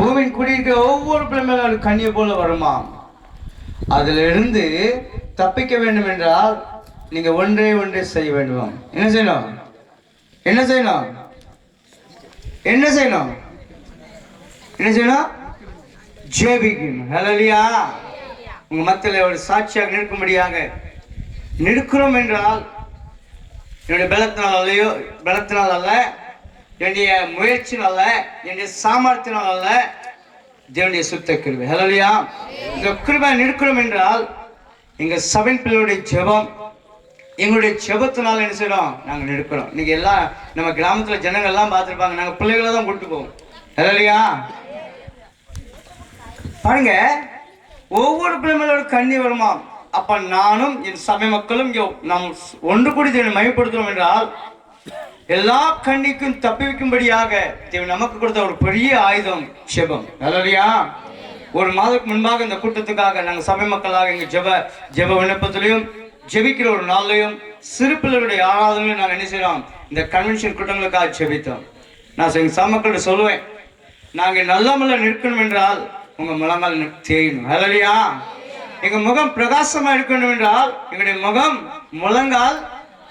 பூமியின் குடியிருக்கிற ஒவ்வொரு பிள்ளைகளும் கண்ணியை போல வருமாம் அதிலிருந்து தப்பிக்க வேண்டும் என்றால் நீங்க ஒன்றே ஒன்றே செய்ய வேண்டும். என்ன செய்யணும்? என்ன செய்யணும்? என்ன செய்யணும்? என்ன செய்யணும்? ஜெபிக்கணும். ஹalleluya. உங்க மத்தியில் ஒரு சாட்சியாக நிற்கும்படியாக நிற்கிறோம் என்றால் என்னுடைய பலத்தினால் அல்லையோ பலத்தினால் அல்ல என்னுடைய முயற்சினால் என்னுடைய சாமர்த்தியனால அல்ல தேவனுடைய சுத்த கிருபை ஹலோலியா இந்த கிருபை நிற்கிறோம் என்றால் எங்க சபையின் பிள்ளையுடைய ஜெபம் எங்களுடைய ஜெபத்தினால என்ன செய்யறோம்? நாங்க நிற்கிறோம். இன்னைக்கு எல்லாம் நம்ம கிராமத்துல ஜனங்கள் எல்லாம் பார்த்துருப்பாங்க. நாங்க பிள்ளைகளை தான் கூட்டு போவோம். ஹலோலியா பாருங்க ஒவ்வொரு பிள்ளைங்களோட கண்ணி வருமா? அப்ப நானும் என் சபை மக்களும் இங்க நாம் ஒன்று கூடி தேவனை என்றால் எல்லா கண்ணிக்கும் தப்பி வைக்கும்படியாக நமக்கு கொடுத்த ஒரு பெரிய ஆயுதம் ஜெபம் நல்லையா ஒரு மாதத்துக்கு முன்பாக இந்த கூட்டத்துக்காக நாங்கள் சபை மக்களாக எங்க ஜெப ஜெப விண்ணப்பத்திலையும் ஜெபிக்கிற ஒரு நாள்லையும் சிறு பிள்ளைகளுடைய ஆராதனையும் நாங்கள் என்ன செய்யறோம் இந்த கன்வென்ஷன் கூட்டங்களுக்காக ஜெபித்தோம். நான் எங்க சபை சொல்லுவேன் நாங்கள் நல்லமல்ல நிற்கணும் என்றால் உங்க முழங்கால் தேயணும் ஹalleluya எங்க முகம் பிரகாசமா இருக்கணும் என்றால் எங்களுடைய முகம் முழங்கால்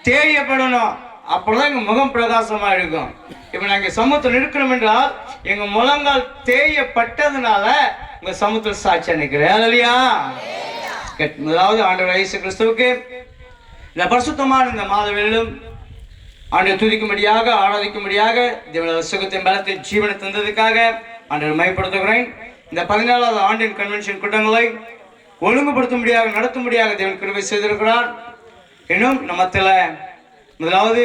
தேயப்படணும். அப்பதான் எங்க முகம் பிரகாசமா இருக்கும். இப்ப நாங்க சமூகத்தில் இருக்கிறோம் என்றால் எங்க முழங்கால் தேயப்பட்டதுனால உங்க சமூகத்தில் சாட்சியா நிக்கிறேன் இல்லையா முதலாவது ஆண்டவர் இயேசு கிறிஸ்துவுக்கு இந்த பரிசுத்தமான இந்த மாதவேளிலும் ஆண்டை துதிக்கும்படியாக ஆராதிக்கும்படியாக தேவனோட சுகத்தின் பலத்தில் ஜீவனை தந்ததுக்காக ஆண்டவர் மயப்படுத்துகிறேன் இந்த பதினாலாவது ஆண்டின் கன்வென்ஷன் கூட்டங்களை ஒழுங்குபடுத்தும்படியாக நடத்தும்படியாக தேவன் கிருபை செய்திருக்கிறார். இன்னும் நம்மத்தில் முதலாவது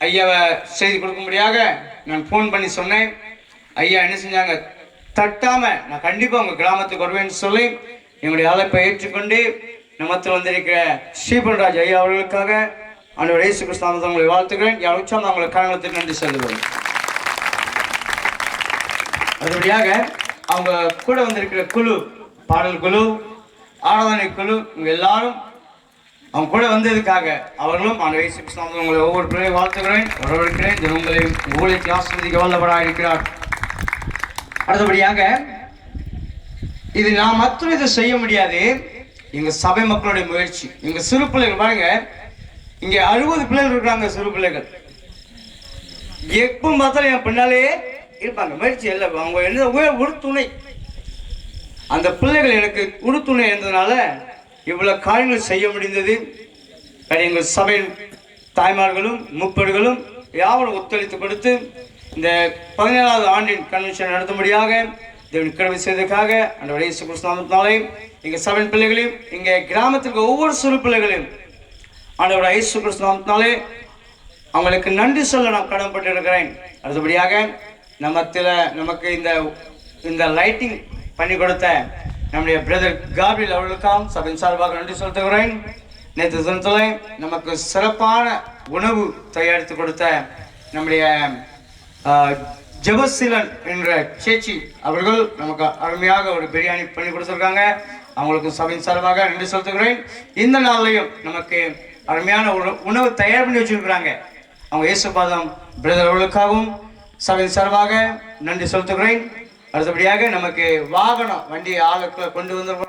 ஐயாவை செய்தி கொடுக்கும்படியாக நான் ஃபோன் பண்ணி சொன்னேன். ஐயா என்ன செஞ்சாங்க? தட்டாம நான் கண்டிப்பாக உங்கள் கிராமத்துக்கு வருவேன்னு சொல்லி எங்களுடைய அழைப்பை ஏற்றுக்கொண்டு நமத்தில் வந்திருக்கிற ஸ்ரீபன்ராஜ் ஐயா அவர்களுக்காக அன்று இயேசு கிறிஸ்தாமத்தை உங்களை வாழ்த்துக்கிறேன் யார் உற்சாகம் அவங்களை காரணத்துக்கு நன்றி செலுத்துவேன் அதுபடியாக அவங்க கூட வந்திருக்கிற குழு பாடல் குழு ஆராதனை குழு இவங்க எல்லாரும் அவங்க கூட வந்ததுக்காக அவர்களும் ஆண்டு இயேசு உங்களை ஒவ்வொரு பிள்ளையும் வாழ்த்துக்கிறேன் வரவேற்கிறேன். தினங்களையும் ஊழலுக்கு ஆஸ்வதிக்க வல்லவராக இருக்கிறார் அடுத்தபடியாக இது நான் மற்றும் இதை செய்ய முடியாது. எங்க சபை மக்களுடைய முயற்சி. எங்க சிறு பிள்ளைகள் பாருங்க இங்க அறுபது பிள்ளைகள் இருக்கிறாங்க சிறு பிள்ளைகள். எப்பவும் பார்த்தாலும் என் பின்னாலே இருப்பாங்க. முயற்சி இல்லை அவங்க என்ன ஒரு- ஒரு துணை அந்த பிள்ளைகள் எனக்கு உறுதுணை இருந்ததுனால இவ்வளவு காரியங்கள் செய்ய முடிந்தது. எங்கள் சபையின் தாய்மார்களும் முப்பர்களும் யாவரும் ஒத்துழைத்து கொடுத்து இந்த பதினேழாவது ஆண்டின் கன்வென்ஷன் நடத்தும்படியாக தேவன் கிழமை செய்ததுக்காக அந்த இயேசு கிருஷ்ணாமத்தினாலையும் எங்கள் சபையின் பிள்ளைகளையும் எங்கள் கிராமத்திற்கு ஒவ்வொரு சிறு பிள்ளைகளையும் ஆண்டவர் இயேசு கிருஷ்ணாமத்தினாலே அவங்களுக்கு நன்றி சொல்ல நான் கடமைப்பட்டு இருக்கிறேன் அடுத்தபடியாக நம்மத்தில் நமக்கு இந்த இந்த லைட்டிங் பண்ணி கொடுத்த நம்முடைய பிரதர் காபில் அவர்களுக்காம் சபையின் சார்பாக நன்றி செலுத்துகிறேன். நேற்று தினத்தில் நமக்கு சிறப்பான உணவு தயாரித்து கொடுத்த நம்முடைய ஜெபசிலன் என்ற சேச்சி அவர்கள் நமக்கு அருமையாக ஒரு பிரியாணி பண்ணி கொடுத்துருக்காங்க. அவங்களுக்கு சபையின் சார்பாக நன்றி செலுத்துகிறேன். இந்த நாள்லையும் நமக்கு அருமையான உணவு உணவு தயார் பண்ணி வச்சிருக்கிறாங்க. அவங்க இயேசுபாதம் பிரதர் அவர்களுக்காகவும் சபையின் சார்பாக நன்றி செலுத்துகிறேன். அடுத்தபடியாக நமக்கு வாகனம் வண்டி ஆளுக்களை கொண்டு வந்திருக்கிறாங்க